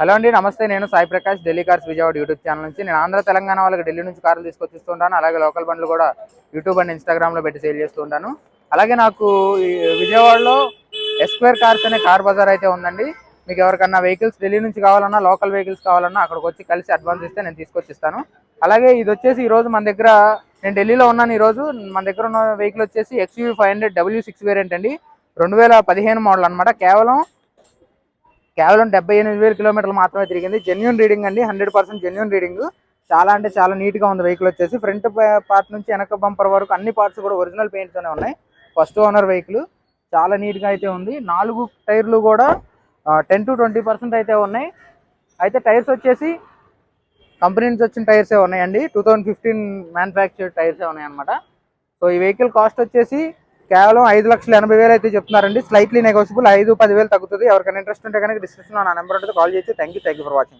Hello అండి నమస్తే. నేను Sai Prakash Delhi cars Vijayawada YouTube channel నుంచి. నేను ఆంధ్ర తెలంగాణ వాళ్ళకి ఢిల్లీ నుంచి కార్లు తీసుకొచ్చిస్తుంటాను అలాగే లోకల్ బండ్లు కూడా యూట్యూబ్ అండ్ ఇన్స్టాగ్రామ్లో పెట్టి సేల్ చేస్తూ ఉంటాను. అలాగే నాకు ఈ విజయవాడలో ఎస్క్వేర్ కార్స్ అనే కార్ బజార్ అయితే ఉందండి. మీకు ఎవరికన్నా వెహికల్స్ ఢిల్లీ నుంచి కావాలన్నా లోకల్ వెహికల్స్ కావాలన్నా అక్కడికి వచ్చి కలిసి అడ్వాన్స్ ఇస్తే నేను తీసుకొచ్చిస్తాను అలాగే ఇది వచ్చేసి ఈరోజు మన దగ్గర నేను ఢిల్లీలో ఉన్నాను ఈరోజు. మన దగ్గర ఉన్న వెహికల్ వచ్చేసి XUV five hundred W six variant అండి. రెండు వేల పదిహేను మోడల్ అనమాట కేవలం కేవలం డెబ్బై ఎనిమిది వేల కిలోమీటర్లు మాత్రమే తిరిగింది. జెన్యున్ రీడింగ్ అండి. హండ్రెడ్ పర్సెంట్ జెన్యున్ రీడింగ్ చాలా అంటే చాలా నీట్గా ఉంది వెహికల్ వచ్చేసి. ఫ్రంట్ పార్ట్ నుంచి వెనక బంపర్ వరకు అన్ని పార్ట్స్ కూడా ఒరిజినల్ పెయింట్తోనే ఉన్నాయి. ఫస్ట్ ఓనర్ వెహికల్ చాలా నీట్గా అయితే ఉంది. నాలుగు టైర్లు కూడా టెన్ టు ట్వంటీ పర్సెంట్ అయితే ఉన్నాయి. అయితే టైర్స్ వచ్చేసి కంపెనీ నుంచి వచ్చిన టైర్సే ఉన్నాయండి. టూ థౌజండ్ ఫిఫ్టీన్ మ్యానుఫ్యాక్చర్డ్ టైర్సే ఉన్నాయి అనమాట సో ఈ వెహికల్ కాస్ట్ వచ్చేసి కేవలం ఐదు లక్షల ఎనభై వేలు అయితే చెప్తున్నారండి. స్లైట్లీ నెగోషియబుల్ ఐదు పదివేలు తగ్గుతుంది. ఎవరికైనా ఇంట్రెస్ట్ ఉంటే కనుక డిస్క్రిప్షన్లో నా నెంబర్ ఉంటుంది కాల్ చేసి. Thank you thank you for watching